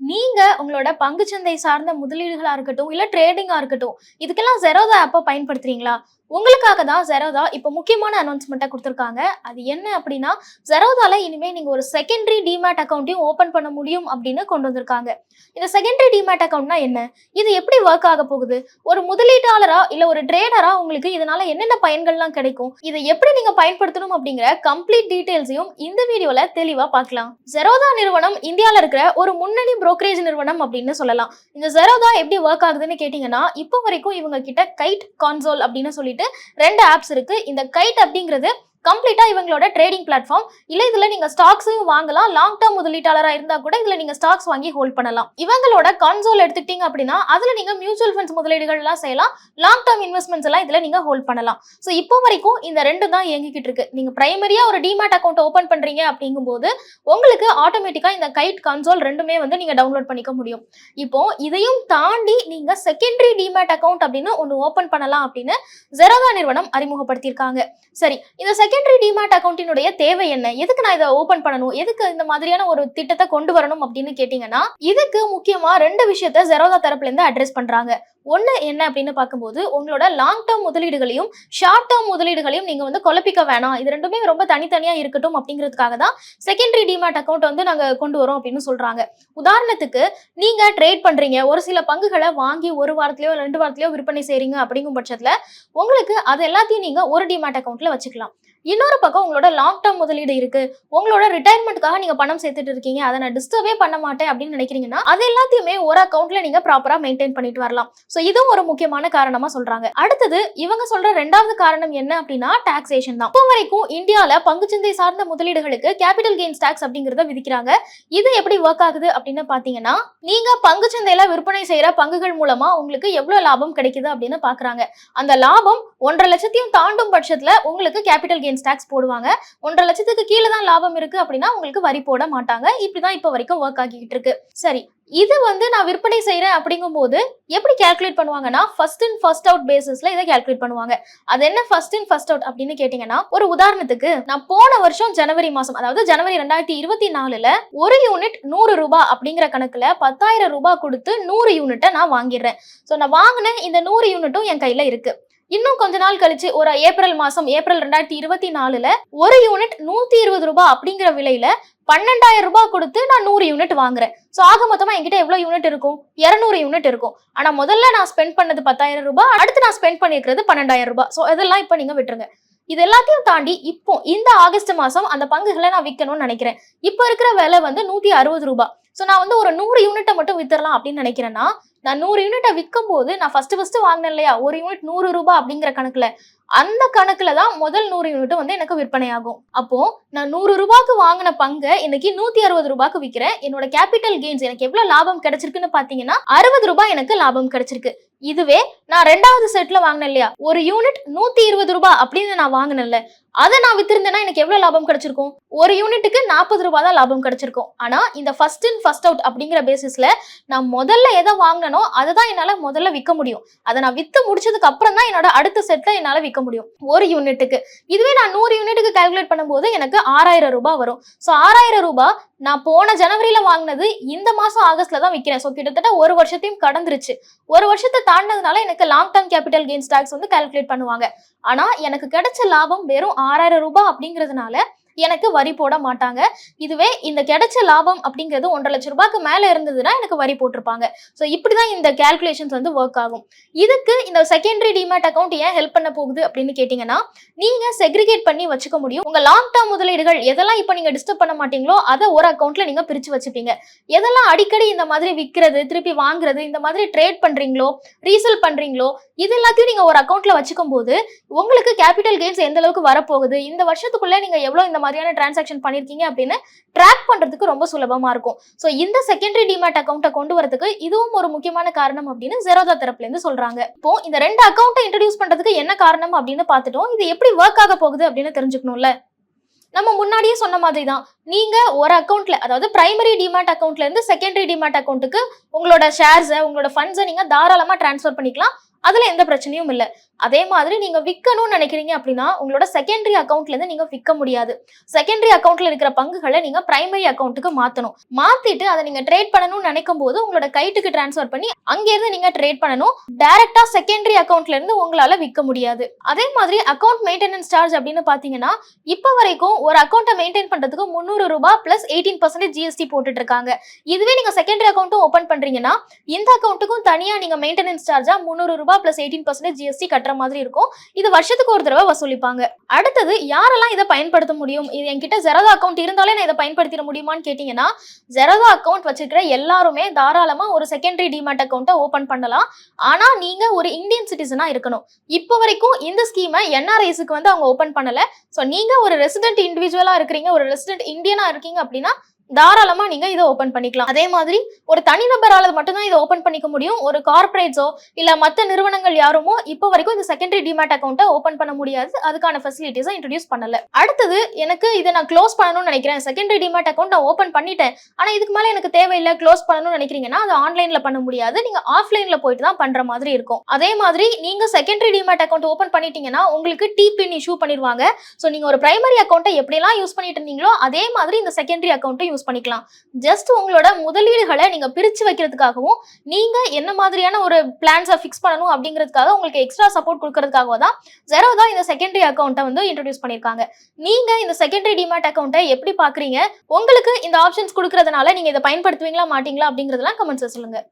நீங்க உங்களோட பங்குச்சந்தை சார்ந்த முதலீடுகளா இருக்கட்டும் இல்ல ட்ரேடிங்கா இருக்கட்டும் இதுக்கெல்லாம் ஜெரோதா ஆப்பை பயன்படுத்துறீங்களா? உங்களுக்காக தான் ஜெரோதா இப்போ முக்கியமான அனௌன்ஸ்மெண்ட்டை கொடுத்துருக்காங்க. அது என்ன அப்படின்னா ஜெரோதால இனிமேல் நீங்கள் ஒரு செகண்டரி டிமேட் அக்கௌண்ட்டையும் ஓப்பன் பண்ண முடியும் அப்படின்னு கொண்டு வந்திருக்காங்க. இந்த செகண்டரி டிமேட் அக்கௌண்ட்னா என்ன? இது எப்படி ஒர்க் ஆக போகுது? ஒரு முதலீட்டாளரா இல்லை ஒரு ட்ரேடரா உங்களுக்கு இதனால என்னென்ன பயன்கள்லாம் கிடைக்கும்? இதை எப்படி நீங்கள் பயன்படுத்தணும் அப்படிங்கிற கம்ப்ளீட் டீட்டெயில்ஸையும் இந்த வீடியோல தெளிவாக பார்க்கலாம். ஜெரோதா நிறுவனம் இந்தியாவில் இருக்கிற ஒரு முன்னணி புரோக்கரேஜ் நிறுவனம் அப்படின்னு சொல்லலாம். இந்த ஜெரோதா எப்படி ஒர்க் ஆகுதுன்னு கேட்டிங்கன்னா இப்போ வரைக்கும் இவங்க கிட்ட கைட் கான்சோல் அப்படின்னு சொல்லிட்டு ரெண்டு ஆப்ஸ் இருக்கு. இந்த கைட் அப்படிங்கிறது கம்ப்ளீட்டா இவங்களோட ட்ரேடிங் பிளாட்ஃபார்ம் இல்ல இதுல நீங்க ஸ்டாக்ஸையும் வாங்கலாம். லாங் டேர்ம் முதலீட்டாளரா இருந்தா கூட இதுல நீங்க ஸ்டாக்ஸ் வாங்கி ஹோல்ட் பண்ணலாம். இவங்களோட கன்சோல் எடுத்துக்கிட்டீங்க அப்படின்னா அதுல நீங்க மியூச்சுவல் ஃபண்ட்ஸ் முதலீடுகள் எல்லாம் செய்யலாம். லாங் டேர்ம் இன்வெஸ்ட்மெண்ட்ஸ் எல்லாம் இதுல நீங்க ஹோல்ட் பண்ணலாம். ஸோ இப்போ வரைக்கும் இந்த ரெண்டு தான் இயங்கிக்கிட்டு இருக்கு. நீங்க பிரைமரியா ஒரு டிமேட் அக்கௌண்ட் ஓப்பன் பண்றீங்க அப்படிங்கும்போது உங்களுக்கு ஆட்டோமேட்டிக்கா இந்த கைட் கன்சோல் ரெண்டுமே வந்து நீங்க டவுன்லோட் பண்ணிக்க முடியும். இப்போ இதையும் தாண்டி நீங்க செகண்டரி டிமேட் அக்கௌண்ட் அப்படின்னு ஒன்று ஓப்பன் பண்ணலாம் அப்படின்னு ஜெரோதா நிறுவனம் அறிமுகப்படுத்தியிருக்காங்க. சரி இந்த செகண்டரி டிமார்ட் அக்கௌண்ட்டினுடைய தேவை என்ன? எதுக்கு நான் இதை ஓபன் பண்ணணும்? எதுக்கு இந்த மாதிரியான ஒரு திட்டத்தை கொண்டு வரணும் அப்படின்னு கேட்டீங்கன்னா இதுக்கு முக்கியமா ரெண்டு விஷயத்த ஜெரோதா தரப்புல இருந்து அட்ரஸ் பண்றாங்க. ஒன்று என்ன அப்படின்னு பார்க்கும்போது உங்களோட லாங் டேர்ம் முதலீடுகளையும் ஷார்ட் டேர்ம் முதலீடுகளையும் நீங்க வந்து குழப்பிக்க வேணாம். இது ரெண்டுமே ரொம்ப தனித்தனியா இருக்கட்டும் அப்படிங்கிறதுக்காக தான் செகண்டரி டிமேட் அக்கௌண்ட் வந்து நாங்க கொண்டு வரோம் அப்படின்னு சொல்றாங்க. உதாரணத்துக்கு நீங்க ட்ரேட் பண்றீங்க. ஒரு சில பங்குகளை வாங்கி ஒரு வாரத்திலயோ ரெண்டு வாரத்திலயோ விற்பனை செய்றீங்க அப்படிங்கும் பட்சத்துல உங்களுக்கு அது எல்லாத்தையும் நீங்க ஒரு டிமேட் அக்கௌண்ட்ல வச்சுக்கலாம். இன்னொரு பக்கம் உங்களோட லாங் டேர்ம் முதலீடு இருக்கு. உங்களோட ரிட்டையர்மெண்ட்டுக்காக நீங்க பணம் சேர்த்துட்டு இருக்கீங்க. அதை நான் டிஸ்டர்பே பண்ண மாட்டேன் அப்படின்னு நினைக்கிறீங்கன்னா அது எல்லாத்தையுமே ஒரு அக்கௌண்ட்ல நீங்க ப்ராப்பரா மெயின்டைன் பண்ணிட்டு வரலாம். ஸோ இதுவும் ஒரு முக்கியமான காரணமா சொல்றாங்க. அடுத்தது இவங்க சொல்ற ரெண்டாவது காரணம் என்ன அப்படின்னா டாக்ஸேஷன் தான். இப்போ வரைக்கும் இந்தியால பங்குச்சந்தை சார்ந்த முதலீடுகளுக்கு கேபிட்டல் கெயின்ஸ் டாக்ஸ் அப்படிங்கறத விதிக்கிறாங்க. இது எப்படி ஒர்க் ஆகுது அப்படின்னு பாத்தீங்கன்னா நீங்க பங்குச்சந்தையில விற்பனை செய்யற பங்குகள் மூலமா உங்களுக்கு எவ்வளவு லாபம் கிடைக்குது அப்படின்னு பாக்குறாங்க. அந்த லாபம் ஒன்றரை லட்சத்தையும் தாண்டும் பட்சத்துல உங்களுக்கு கேபிட்டல் கெயின்ஸ் டாக்ஸ் போடுவாங்க. ஒன்றரை லட்சத்துக்கு கீழே தான் லாபம் இருக்கு அப்படின்னா உங்களுக்கு வரி போட மாட்டாங்க. இப்படிதான் இப்போ வரைக்கும் ஒர்க் ஆகிக்கிட்டு இருக்கு. சரி இது வந்து நான் விற்பனை செய்யறேன் அப்படிங்கும்போது எப்படி கால்குலேட் பண்ணுவாங்கன்னா ஃபர்ஸ்ட் இன் ஃபர்ஸ்ட் அவுட் பேசிஸ்ல இதை கால்குலேட் பண்ணுவாங்க. அது என்ன ஃபர்ஸ்ட் இன் ஃபர்ஸ்ட் அவுட் அப்படின்னு கேட்டீங்கன்னா ஒரு உதாரணத்துக்கு நான் போன வருஷம் ஜனவரி மாதம் அதாவது ஜனவரி ரெண்டாயிரத்தி இருபத்தி நாலுல ஒரு யூனிட் நூறு ரூபாய் அப்படிங்கிற கணக்கில் பத்தாயிரம் ரூபாய் கொடுத்து நூறு யூனிட்டை நான் வாங்கிடுறேன். ஸோ நான் வாங்கின இந்த நூறு யூனிட்டும் என் கையில் இருக்குது இன்னும் கொஞ்ச நாள் கழிச்சு ஒரு ஏப்ரல் மாசம் ஏப்ரல் ரெண்டாயிரத்தி இருபத்தி நாலுல ஒரு யூனிட் நூத்தி இருபது ரூபாய் அப்படிங்கிற விலையில பன்னெண்டாயிரம் ரூபாய் கொடுத்து நான் நூறு யூனிட் வாங்குறேன். ஸோ ஆக மொத்தமா என்கிட்ட எவ்வளவு யூனிட் இருக்கும்? இரநூறு யூனிட் இருக்கும். ஆனா முதல்ல நான் ஸ்பெண்ட் பண்ணது பத்தாயிரம் ரூபாய் அடுத்து நான் ஸ்பெண்ட் பண்ணிருக்கிறது பன்னெண்டாயிரம் ரூபாய். ஸோ இதெல்லாம் இப்போ நீங்க விட்டுருங்க. இது எல்லாத்தையும் தாண்டி இப்போ இந்த ஆகஸ்ட் மாசம் அந்த பங்குகளை நான் விற்கணும்னு நினைக்கிறேன். இப்போ இருக்கிற விலை வந்து நூத்தி அறுபது ரூபாய். ஸோ நான் வந்து ஒரு நூறு யூனிட்டை மட்டும் வித்துடலாம் அப்படின்னு நினைக்கிறேன்னா நான் நூறு யூனிட்டை விற்கும் போது நான் ஃபர்ஸ்ட் ஃபர்ஸ்ட் வாங்கினேன் இல்லையா? ஒரு யூனிட் நூறு ரூபாய் அப்படிங்கிற கணக்குல. அந்த கணக்குல தான் முதல் நூறு யூனிட் வந்து எனக்கு விற்பனை ஆகும் அப்போ நான் நூறு ரூபாய்க்கு வாங்கின பங்கை இன்னைக்கு நூத்தி அறுபது ரூபாய்க்கு விற்கிறேன் என்னோட கேபிட்டல் கெயின்ஸ் எனக்கு எவ்வளவு லாபம் கிடைச்சிருக்குன்னு பாத்தீங்கன்னா அறுபது ரூபாய் எனக்கு லாபம் கிடைச்சிருக்கு. இதுவே நான் ரெண்டாவது செட்ல வாங்கினேன் இல்லையா? ஒரு யூனிட் நூத்தி இருபது ரூபாய் அப்படின்னு நான் வாங்கினேன்ல. அதை நான் வித்திருந்தேன்னா எனக்கு எவ்வளவு லாபம் கிடைச்சிருக்கும்? ஒரு யூனிட்டுக்கு நாற்பது ரூபாய் தான் லாபம் கிடைச்சிருக்கும். ஆனா இந்த ஃபர்ஸ்ட் இன் ஃபர்ஸ்ட் அவுட் அப்படிங்கிற பேசிஸ்ல நான் முதல்ல எதை வாங்கினோ அதை தான் என்னால முதல்ல விற்க முடியும். அதை நான் வித்து முடிச்சதுக்கு அப்புறம் தான் என்னோட அடுத்த செட்ல என்னால விற்க முடியும். ஒரு யூனிட்டுக்கு இதுவே நான் நூறு யூனிட்டுக்கு கால்குலேட் பண்ணும்போது எனக்கு ஆறாயிரம் ரூபாய் வரும். ஸோ ஆறாயிரம் ரூபாய் நான் போன ஜனவரியில வாங்கினது இந்த மாசம் ஆகஸ்ட்ல தான் விற்கிறேன் ஸோ கிட்டத்தட்ட ஒரு வருஷத்தையும் கடந்துருச்சு. ஒரு வருஷத்தை தாண்டினதுனால எனக்கு long term capital gains tax வந்து கால்குலேட் பண்ணுவாங்க. ஆனா எனக்கு கிடைச்ச லாபம் வெறும் ஆறாயிரம் ரூபாய் அப்படிங்கிறதுனால எனக்கு வரி போட மாட்டாங்க. இதுவே இந்த கிடைச்ச லாபம் அப்படிங்கிறது ஒன்றரை லட்சம் ரூபாய்க்கு மேல இருந்ததுன்னா எனக்கு வரி போட்டிருப்பாங்க. ஸோ இப்படிதான் இந்த கால்குலேஷன்ஸ் வந்து ஒர்க் ஆகும். இதுக்கு இந்த செகண்டரி டிமேட் அக்கௌண்ட் ஏன் ஹெல்ப் பண்ண போகுது அப்படின்னு கேட்டீங்கன்னா நீங்க செக்ரிகேட் பண்ணி வச்சுக்க முடியும். உங்க லாங் டேர்ம் முதலீடுகள் எதெல்லாம் இப்போ நீங்க டிஸ்டர்ப் பண்ண மாட்டீங்களோ அதை ஒரு அக்கௌண்ட்ல நீங்க பிரிச்சு வச்சுப்பீங்க. எதெல்லாம் அடிக்கடி இந்த மாதிரி விற்கிறது திருப்பி வாங்குறது இந்த மாதிரி ட்ரேட் பண்றீங்களோ ரீசேல் பண்றீங்களோ இது எல்லாத்தையும் நீங்க ஒரு அக்கௌண்ட்ல வச்சுக்கும் போது உங்களுக்கு கேபிட்டல் கெயின்ஸ் எந்த அளவுக்கு வரப்போகுது? இந்த வருஷத்துக்குள்ள நீங்க எவ்வளவு இந்த மாதிரி மாதிரியான டிரான்சாக்ஷன் பண்ணியிருக்கீங்க அப்படின்னு ட்ராக் பண்ணுறதுக்கு ரொம்ப சுலபமா இருக்கும். ஸோ இந்த செகண்டரி டிமேட் அக்கௌண்ட்டை கொண்டு வரதுக்கு இதுவும் ஒரு முக்கியமான காரணம் அப்படின்னு ஜெரோதா தரப்புலேருந்து இருந்து சொல்றாங்க. இப்போ இந்த ரெண்டு அக்கௌண்ட்டை இன்ட்ரடியூஸ் பண்ணுறதுக்கு என்ன காரணம் அப்படின்னு பார்த்துட்டோம். இது எப்படி ஒர்க் ஆக போகுது அப்படின்னு தெரிஞ்சுக்கணும்ல. நம்ம முன்னாடியே சொன்ன மாதிரி தான். நீங்க ஒரு அக்கௌண்ட்ல அதாவது பிரைமரி டிமேட் அக்கௌண்ட்ல இருந்து செகண்டரி டிமேட் அக்கௌண்ட்டுக்கு உங்களோட ஷேர்ஸை உங்களோட ஃபண்ட்ஸை நீங்க தாராளமா ட்ரான்ஸ்ஃபர் பண்ணிக்கலாம். அதுல எந்த பிரச்சனையும் இல்லை. அதே மாதிரி நீங்க விற்கணும்னு நினைக்கிறீங்க அப்படின்னா உங்களோட செகண்டரி அக்கௌண்ட்ல இருந்து நீங்க விற்க முடியாது. செகண்டரி அக்கௌண்ட்ல இருக்கிற பங்குகளை நீங்க பிரைமரி அக்கௌண்ட்டுக்கு மாத்தணும். மாத்திட்டு அதை நீங்க ட்ரேட் பண்ணணும்னு நினைக்கும் போது உங்களோட கைட்டுக்கு டிரான்ஸ்ஃபர் பண்ணி அங்கிருந்து நீங்க ட்ரேட் பண்ணணும். டைரக்டா செகண்டரி அக்கௌண்ட்ல இருந்து உங்களால விற்க முடியாது. அதே மாதிரி அக்கௌண்ட் மெயின்டெனன்ஸ் சார்ஜ் அப்படின்னு பாத்தீங்கன்னா இப்போ வரைக்கும் ஒரு அக்கௌண்ட்டை மெயின்டைன் பண்றதுக்கு முந்நூறு ரூபாய் பிளஸ் எயிட்டீன் பர்சன்டேஜ் ஜிஎஸ்டி போட்டுட்டு இருக்காங்க. இதுவே நீங்க செகண்டரி அக்கௌண்ட்டும் ஓப்பன் பண்றீங்கன்னா இந்த அக்கௌண்ட்டுக்கும் தனியா நீங்க மெயின்டெனன்ஸ் சார்ஜா முந்நூறு ரூபாய் பிளஸ் எயிட்டீன் பர்சன்டேஜ் ஜிஎஸ்டி கட்டுற மாதிரி இருக்கும். இது வருஷத்துக்கு ஒரு தடவை வசூலிப்பாங்க. அடுத்தது யாரெல்லாம் இதை பயன்படுத்த முடியும்? இது என்கிட்ட ஜெரதா அக்கௌண்ட் இருந்தாலே நான் இதை பயன்படுத்திட முடியுமான்னு கேட்டீங்கன்னா ஜெரதா அக்கௌண்ட் வச்சிருக்கிற எல்லாருமே தாராளமா ஒரு செகண்டரி டிமேட் அக்கௌண்ட்டை ஓபன் பண்ணலாம். ஆனா நீங்க ஒரு இந்தியன் சிட்டிசனா இருக்கணும். இப்போ வரைக்கும் இந்த ஸ்கீமை என்ஆர்ஐஸுக்கு வந்து அவங்க ஓபன் பண்ணல. ஸோ நீங்க ஒரு ரெசிடென்ட் இண்டிவிஜுவலா இருக்கிறீங்க ஒரு ரெசிடென்ட் இந்தியனா இருக்கீங்க அப்படின்னா தாராளமா நீங்க இதை ஓபன் பண்ணிக்கலாம். அதே மாதிரி ஒரு தனிநபரால மட்டும்தான் இதை ஓபன் பண்ணிக்க முடியும். ஒரு கார்ப்பரேட்ஸோ இல்ல மத்த நிறுவனங்கள் யாருமோ இப்போ வரைக்கும் இந்த செகண்டரி டிமேட் அக்கௌண்ட்டை ஓபன் பண்ண முடியாது. அதுக்கான ஃபெசிலிட்டிஸை இன்ட்ரடியூஸ் பண்ணல. அடுத்தது எனக்கு இதை நான் க்ளோஸ் பண்ணணும்னு நினைக்கிறேன். செகண்டரி டிமேட் அக்கௌண்ட் நான் ஓபன் பண்ணிட்டேன். ஆனா இதுக்கு மேல எனக்கு தேவையில்லை க்ளோஸ் பண்ணணும்னு நினைக்கிறீங்கன்னா அது ஆன்லைன்ல பண்ண முடியாது. நீங்க ஆஃப்லைன்ல போயிட்டு தான் பண்ற மாதிரி இருக்கும். அதே மாதிரி நீங்க செகண்டரி டிமேட் அக்கௌண்ட் ஓபன் பண்ணிட்டீங்கன்னா உங்களுக்கு டிபின் இஷ்யூ பண்ணிடுவாங்க ஸோ நீங்க ஒரு பிரைமரி அக்கௌண்ட்டை எப்படிலாம் யூஸ் பண்ணிட்டு இருந்தீங்களோ அதே மாதிரி இந்த செகண்டரி அக்கௌண்ட்டை யூஸ் பண்ணிக்கலாம். ஜஸ்ட் உங்களோட முதலீடுகளை நீங்க பிரிச்சு வைக்கிறதுக்காகவும் நீங்க என்ன மாதிரியான ஒரு பிளான்ஸை ஃபிக்ஸ் பண்ணணும் அப்படிங்கிறதுக்காக உங்களுக்கு எக்ஸ்ட்ரா சப்போர்ட் கொடுக்கறதுக்காக தான் ஜெரோ தான் இந்த செகண்டரி அக்கௌண்ட்டை வந்து இன்ட்ரடியூஸ் பண்ணியிருக்காங்க. நீங்க இந்த செகண்டரி டிமேட் அக்கௌண்ட்டை எப்படி பாக்குறீங்க உங்களுக்கு இந்த ஆப்ஷன்ஸ் கொடுக்கறதுனால நீங்க இதை பயன்படுத்துவீங்களா மாட்டீங்களா அப்படிங்கறதெல்லாம் கமெண்ட்ஸை சொல்லுங்கள்